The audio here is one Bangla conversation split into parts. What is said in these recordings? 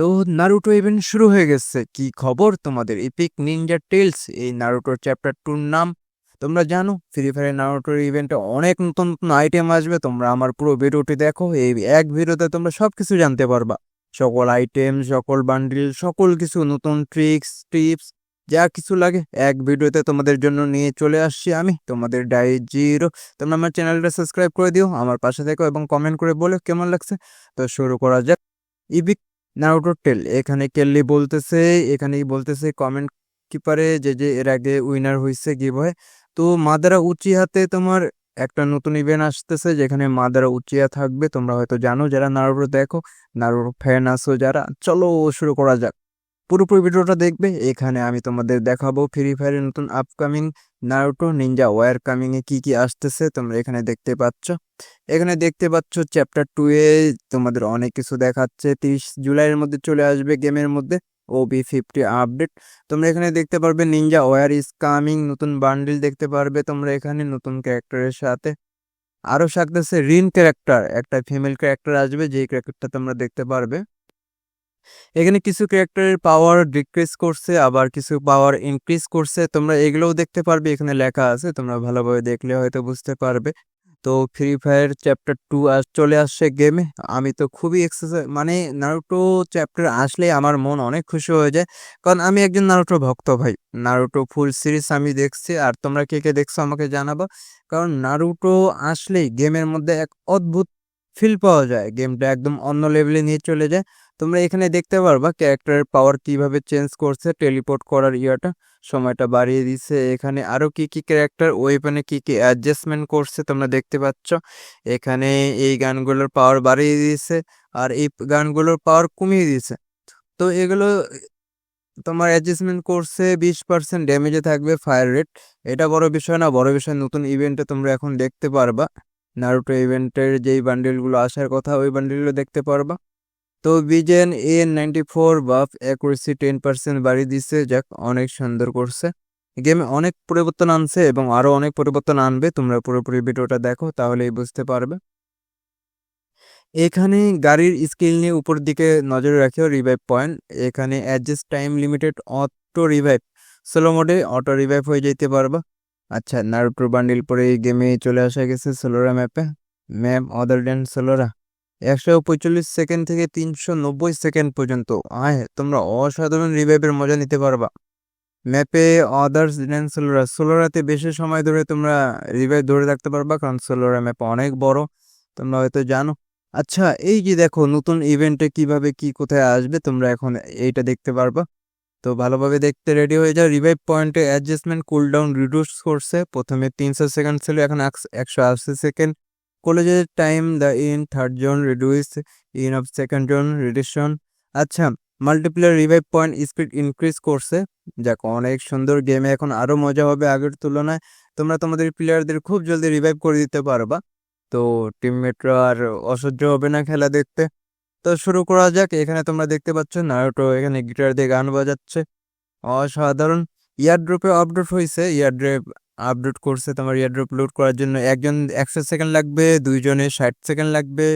তো নারুটো ইভেন্ট শুরু হয়ে গেছে। কি খবর তোমাদের? ইপিক নিনজা টেলস এই নারুটোর চ্যাপ্টার টুর নাম। তোমরা জানো ফ্রি ফায়ার নারুটোর ইভেন্টে অনেক নতুন নতুন আইটেম আসবে। তোমরা আমার পুরো ভিডিওটি দেখো, এই এক ভিডিওতে তোমরা সব কিছু জানতে পারবা। সকল আইটেম সকল বান্ডিল সকল কিছু, নতুন ট্রিক্স টিপস যা কিছু লাগে এক ভিডিওতে তোমাদের জন্য নিয়ে চলে আসছি আমি, তোমাদের ডাই জিরো তোমরা আমার চ্যানেলটা সাবস্ক্রাইব করে দিও, আমার পাশে থেকো এবং কমেন্ট করে বলো কেমন লাগছে। তো শুরু করা যাক। ইবিক নারুটোর টেল এখানে কেল্লি বলতেছে, এখানেই বলতেছে কমেন্ট কিপারে যে যে এর আগে উইনার হয়েছে গিভ হয় তো মাদারা উচিহাতে তোমার একটা নতুন ইভেন্ট আসতেছে, যেখানে মাদারা উচিয়া থাকবে, তোমরা হয়তো জানো, যারা নারুটো দেখো নারুর ফ্যান আসো যারা, চলো শুরু করা যাক। পুরোপুরি ভিডিওটা দেখবে। এখানে আমি তোমাদের দেখাবো ফ্রি ফায়ারের নতুন আপকামিং নারুটো নিনজা ওয়ার এ কি কি আসতেছে, তোমরা এখানে দেখতে পাচ্ছ। এখানে দেখতে পাচ্ছ চ্যাপ্টার টু এ তোমাদের অনেক কিছু দেখাচ্ছে। তিরিশ জুলাইয়ের মধ্যে চলে আসবে গেমের মধ্যে ওবি ফিফটি আপডেট তোমরা এখানে দেখতে পারবে নিনজা ওয়ার ইজ কামিং নতুন বান্ডিল দেখতে পারবে তোমরা এখানে নতুন ক্যারেক্টারের সাথে। আরও থাকতেছে রিন ক্যারেক্টার একটা ফিমেল ক্যারেক্টার আসবে, যেই ক্যারেক্টারটা তোমরা দেখতে পারবে। এখানে কিছু ক্যারেক্টারের পাওয়ার ডিক্রিজ করছে, আবার কিছু পাওয়ার ইনক্রিজ করছে। তোমরা এগুলোও দেখতে পারবে, এখানে লেখা আছে, তোমরা ভালোভাবে দেখলে হয়তো বুঝতে পারবে। তো ফ্রি ফায়ার চ্যাপ্টার টু আস চলে আসছে গেমে আমি তো খুবই এক্সারসাইজ মানে নারুটো চ্যাপ্টার আসলে আমার মন অনেক খুশি হয়ে যায়, কারণ আমি একজন নারুটো ভক্ত ভাই। নারুটো ফুল সিরিজ আমি দেখছি, আর তোমরা কে কে দেখছ আমাকে জানাব। কারণ নারুটো আসলেই গেমের মধ্যে এক অদ্ভুত ফিল পাওয়া যায়। গেমটা একদম অন্য লেভেলে নিয়ে চলে যায়। তোমরা এখানে দেখতে পারবা ক্যারেক্টারের পাওয়ার কীভাবে চেঞ্জ করছে, টেলিপোর্ট করার ইয়েটা, সময়টা বাড়িয়ে দিছে। এখানে আরও কি কি ক্যারেক্টার ওয়েপনে কি কি অ্যাডজাস্টমেন্ট করছে তোমরা দেখতে পাচ্ছ। এখানে এই গানগুলোর পাওয়ার বাড়িয়ে দিয়েছে আর এই গানগুলোর পাওয়ার কমিয়ে দিয়েছে। তো এগুলো, তোমার অ্যাডজাস্টমেন্ট করছে, বিশ পার্সেন্ট ড্যামেজে থাকবে ফায়ার রেট এটা বড় বিষয় না, বড় বিষয় নতুন ইভেন্টে তোমরা এখন দেখতে পারবা। নারুটো ইভেন্টের যেই বান্ডিলগুলো আসার কথা, ওই বান্ডিলগুলো দেখতে পারবা। তো বিজেন এ ninety four buff accuracy ten percent বাড়িয়ে দিচ্ছে যাক, অনেক সুন্দর করছে। গেমে অনেক পরিবর্তন আনছে এবং আরও অনেক পরিবর্তন আনবে, তোমরা পুরোপুরি ভিডিওটা দেখো, তাহলেই বুঝতে পারবে। এখানে গাড়ির স্কিল নিয়ে উপর দিকে নজর রাখেও রিভাইভ পয়েন্ট এখানে adjust time limited auto revive slow মোডে অটো রিভাইভ হয়ে যেতে পারবা। আচ্ছা নারুটোর বান্ডিল পরে এই গেমে চলে আসা গেছে সোলোরা ম্যাপে ম্যাপ অদার দেন সোলোরা একশো পঁয়তাল্লিশ সেকেন্ড থেকে তিনশো নব্বই সেকেন্ড পর্যন্ত। আয়, তোমরা অসাধারণ রিভাইভের মজা নিতে পারবা। ম্যাপে আদার্স দেন সোলোরা সোলোরাতে বেশি সময় ধরে তোমরা রিভাইভ ধরে রাখতে পারবা, কারণ সোলোরা ম্যাপ অনেক বড়, তোমরা হয়তো জানো। আচ্ছা এই যে দেখো, নতুন ইভেন্টে কীভাবে কি কোথায় আসবে, তোমরা এখন এইটা দেখতে পারবা। তো ভালোভাবে দেখতে রেডি হয়ে যাও। রিভাইভ পয়েন্টে অ্যাডজাস্টমেন্ট কুলডাউন রিডিউস করছে প্রথমে তিনশো সেকেন্ড ছিল, এখন একশো আশি সেকেন্ড। কলেজের time, the in third zone reduce in of second zone reduction আচ্ছা multiplayer revive point speed increase করছে। যাক, অনেক সুন্দর গেমে এখন আরও মজা হবে আগের তুলনায়। তোমরা তোমাদের প্লেয়ারদের খুব জলদি রিভাইভ করে দিতে পারবা। তো টিমমেটরা আর অসহ্য হবে না খেলা দেখতে। তো শুরু করা যাক। এখানে তোমরা দেখতে পাচ্ছ, নারুটো এখানে গিটার দিয়ে গান বাজাচ্ছে। অসাধারণ। ইয়ারড্রপে আপডেট হয়েছে ইয়ারড্রপ আপডেট করছে তোমার ইয়ারড্রপ লোড করার জন্য। একজন একশো সেকেন্ড লাগবে, দুইজনে ষাট সেকেন্ড লাগবে,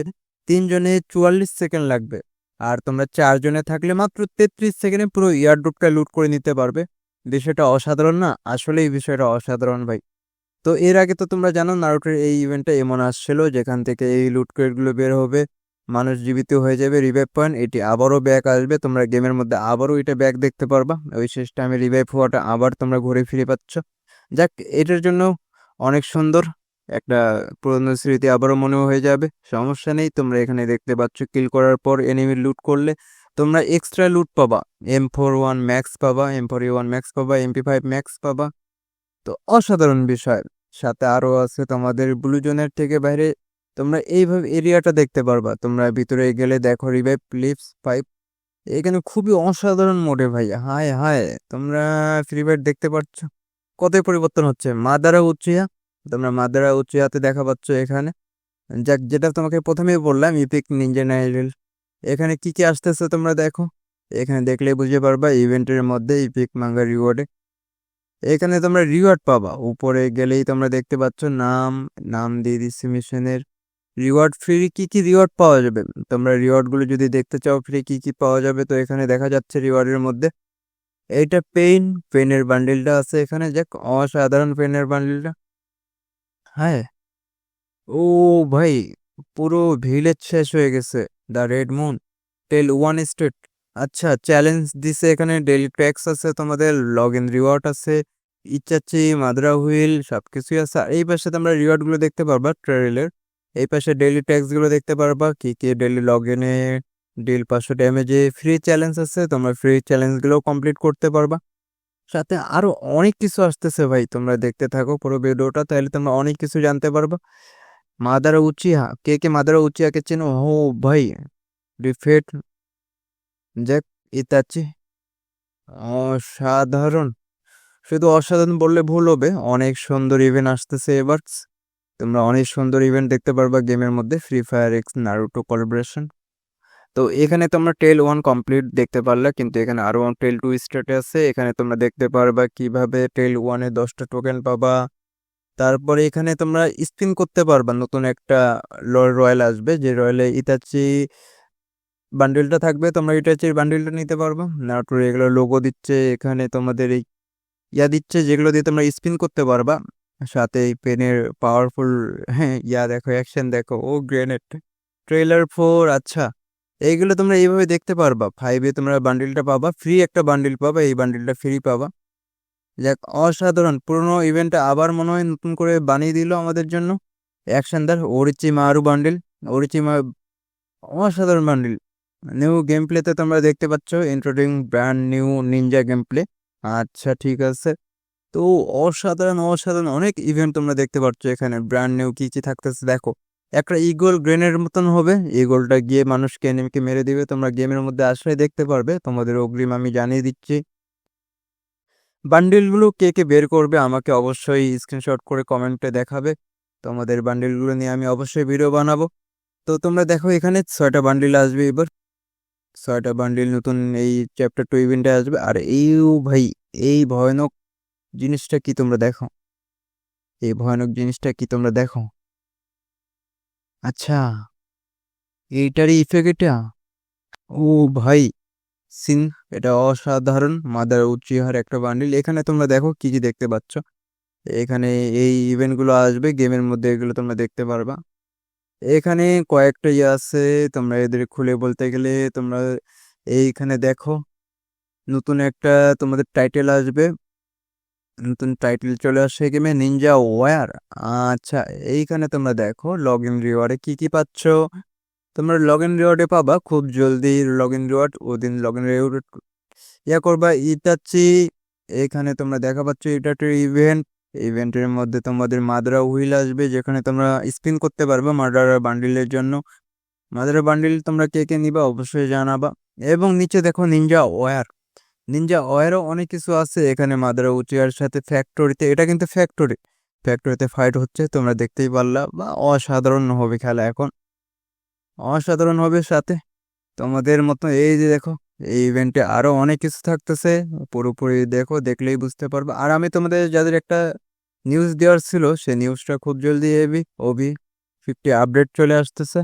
তিনজনে চুয়াল্লিশ সেকেন্ড লাগবে। আর তোমরা চারজনে থাকলে মাত্র তেত্রিশ সেকেন্ডে পুরো ইয়ারড্রপটা লুট করে নিতে পারবে। বিষয়টা অসাধারণ না? আসলে এই বিষয়টা অসাধারণ ভাই। তো এর আগে তো তোমরা জানো নারুটের এই ইভেন্টটা এমন আসছিল, যেখান থেকে এই লুট ক্রেটগুলো বের হবে। মানুষ জীবিত হয়ে যাবে রিভাইভ পয়েন্ট এটি আবারও ব্যাক আসবে। তোমরা গেমের মধ্যে আবারও এটা ব্যাক দেখতে পারবা। ওই শেষ টাইমে রিভাইভ হওয়াটা আবার তোমরা ঘুরে ফিরে পাচ্ছ। যাক, এটার জন্য অনেক সুন্দর একটা পুরনো স্মৃতি আবারও মনে হয়ে যাবে। সমস্যা নেই, তোমরা এখানে দেখতে পাচ্ছ কিল করার পর এনিমি লুট করলে তোমরা এক্সট্রা লুট পাবা। এম ফোর ওয়ান ম্যাক্স পাবা এম ফোর ওয়ান ম্যাক্স পাবা এমপি ফাইভ ম্যাক্স পাবা। তো অসাধারণ বিষয়। সাথে আরও আছে তোমাদের ব্লু জোনের থেকে বাইরে তোমরা এইভাবে এরিয়াটা দেখতে পারবা। তোমরা ভিতরে গেলে দেখো রিভাইভ লিপস পাইপ এখানে খুবই অসাধারণ মোডে ভাই। হায় হায়। তোমরা ফ্রি ফায়ার দেখতে পাচ্ছ? কতই পরিবর্তন হচ্ছে? Madara Uchiha. তোমরা মাদারা উচ্চিয়াতে দেখা পাচ্ছ এখানে। যাক, যেটা তোমাকে প্রথমেই বললাম ইপিক নাইরেল এখানে কি কি আসতেছে তোমরা দেখো? এখানে দেখলে বুঝতে পারবা, ইভেন্টের মধ্যে ইপিক মাঙ্গা রিওয়ার্ডে এখানে তোমরা রিওয়ার্ড পাবা। উপরে গেলেই তোমরা দেখতে পাচ্ছ নাম। নাম দিয়ে দিচ্ছি মিশনের রিওয়ার্ড ফ্রি কি কি রিওয়ার্ড পাওয়া যাবে? তোমরা রিওয়ার্ডগুলো যদি দেখতে চাও ফ্রি কি কি পাওয়া যাবে? তো এখানে দেখা যাচ্ছে রিওয়ার্ডের মধ্যে এইটা পেইন পেনের বান্ডিলটা আছে এখানে। যাক, অসাধারণ পেনের বান্ডিলটা হ্যাঁ। ও ভাই, পুরো ভিলেজ শেষ হয়ে গেছে। The red moon tale one state আচ্ছা চ্যালেঞ্জ দিছে এখানে। ডেলি ট্যাক্স আছে তোমাদের লগ ইন রিওয়ার্ড আছে ইচ্ছাচ্ছি মাদ্রা হুইল সব কিছুই আছে। আর এই পাশে তোমরা রিওয়ার্ডগুলো দেখতে পারবা ট্রেলের এই পাশে ডেলি ট্যাক্সগুলো দেখতে পারবা, কি কি ডেলি লগ ইনে ডিল পাঁচশো ড্যামেজে ফ্রি চ্যালেঞ্জ আছে, তোমরা ফ্রি চ্যালেঞ্জগুলো কমপ্লিট করতে পারবা। সাথে আরও অনেক কিছু আসতেছে ভাই, তোমরা দেখতে থাকো পুরো ভিডিওটা, তাহলে তোমরা অনেক কিছু জানতে পারবা। মাদারা উচিয়া কে কে মাদারা উচিয়াকে চেনো? ও ভাই, ডিফেট জ্যাক ইতাচি। অসাধারণ। শুধু অসাধারণ বললে ভুল হবে, অনেক সুন্দর ইভেন্ট আসতেছে এবার। তোমরা অনেক সুন্দর ইভেন্ট দেখতে পারবা গেমের মধ্যে free fire X Naruto collaboration তো এখানে তোমরা টেল ওয়ান কমপ্লিট দেখতে পারলে, কিন্তু এখানে আরও টেল টু স্টার্টে আছে। এখানে তোমরা দেখতে পারবা কীভাবে টেল ওয়ানে দশটা টোকেন পাবা। তারপরে এখানে তোমরা স্পিন করতে পারবা, নতুন একটা রয়্যাল আসবে, যে রয়্যালে ইতাচি বান্ডিলটা থাকবে, তোমরা ইটাচির বান্ডিলটা নিতে পারবা। নাটোর এগুলো লোগো দিচ্ছে, এখানে তোমাদের এই ইয়া দিচ্ছে, যেগুলো দিয়ে তোমরা স্পিন করতে পারবা। সাথে এই পেনের পাওয়ারফুল হ্যাঁ ইয়া দেখো অ্যাকশন দেখো, ও গ্রেনেড ট্রেলার ফোর আচ্ছা এইগুলো তোমরা এইভাবে দেখতে পারবা ফাইভে তোমরা বান্ডিলটা পাবা ফ্রি একটা বান্ডিল পাবা, এই বান্ডিলটা ফ্রি পাবা। যাক অসাধারণ, পুরনো ইভেন্টটা আবার মনে হয় নতুন করে বানিয়ে দিল আমাদের জন্য। অ্যাকশনদার ওরিচি মারু বান্ডিল ওরিচি মা অসাধারণ বান্ডিল নিউ গেম প্লেতে তোমরা দেখতে পাচ্ছ introducing brand new ninja game play আচ্ছা ঠিক আছে। তো অসাধারণ অসাধারণ অনেক ইভেন্ট তোমরা দেখতে পাচ্ছ এখানে। ব্র্যান্ড নিউ কি কি থাকতেছে দেখো। একটা ইগল গ্রেনের মতন হবে। ইগলটা গিয়ে মানুষকে এনিমিকে মেরে দিবে। তোমরা গেমের মধ্যে আসলে দেখতে পারবে। তোমাদের অগ্রিম আমি জানিয়ে দিচ্ছি। বান্ডিলগুলো কে কে বের করবে আমাকে অবশ্যই স্ক্রিনশট করে কমেন্টে দেখাবে। তোমাদের বান্ডিলগুলো নিয়ে আমি অবশ্যই ভিডিও বানাবো। তো তোমরা দেখো এখানে ছয়টা বান্ডিল আসবে এবার। ছয়টা বান্ডিল নতুন এই চ্যাপ্টার টু ইভেন্টে আসবে। আর এই ভাই, এই ভয়ানক জিনিসটা কি তোমরা দেখো? এই ভয়ানক জিনিসটা কি তোমরা দেখো? আচ্ছা এইটারই ইফেক্ট এটা? ও ভাই, সিন, এটা অসাধারণ। মাদার উচিহার একটা বান্ডিল এখানে তোমরা দেখো কি কি দেখতে পাচ্ছ? এখানে এই ইভেন্টগুলো আসবে গেমের মধ্যে এগুলো তোমরা দেখতে পারবা। এখানে কয়েকটা ইয়ে আছে, তোমরা এদের খুলে বলতে গেলে তোমরা এইখানে দেখো। নতুন একটা তোমাদের টাইটেল আসবে নতুন টাইটেল চলে আসছে গেমে নিনজা ওয়ার আচ্ছা এইখানে তোমরা দেখো লগ ইন রিওয়ার্ডে কি কি পাচ্ছ। তোমরা লগ ইন রিওয়ার্ডে পাবা খুব জলদি লগ ইন রিওয়ার্ড ওদিন লগ ইন রিওয়ার্ড ইয়া করবা ইটাচ্ছি এখানে তোমরা দেখা পাচ্ছ এটা একটা ইভেন্ট ইভেন্টের মধ্যে তোমাদের মাদ্রা হুইল আসবে, যেখানে তোমরা স্পিন করতে পারবে মাদ্রার বান্ডিলের জন্য। মাদ্রা বান্ডিল তোমরা কে কে নিবা অবশ্যই জানাবা। এবং নিচে দেখো নিনজা ওয়ার নিনজা ওয়ারও অনেক কিছু আছে এখানে মাদ্রা উচিয়ার সাথে ফ্যাক্টরিতে এটা কিন্তু ফ্যাক্টরি ফ্যাক্টরিতে ফাইট হচ্ছে, তোমরা দেখতেই পারলা। বা অসাধারণ হবে খেলা এখন। অসাধারণ হবে সাথে। তোমাদের মতো এই যে দেখো, এই ইভেন্টে আরও অনেক কিছু থাকতেছে। পুরোপুরি দেখো, দেখলেই বুঝতে পারবে। আর আমি তোমাদের যাদের একটা নিউজ দেওয়ার ছিল, সে নিউজটা খুব জলদি এবি ওবি ফিফটি আপডেট চলে আসতেছে।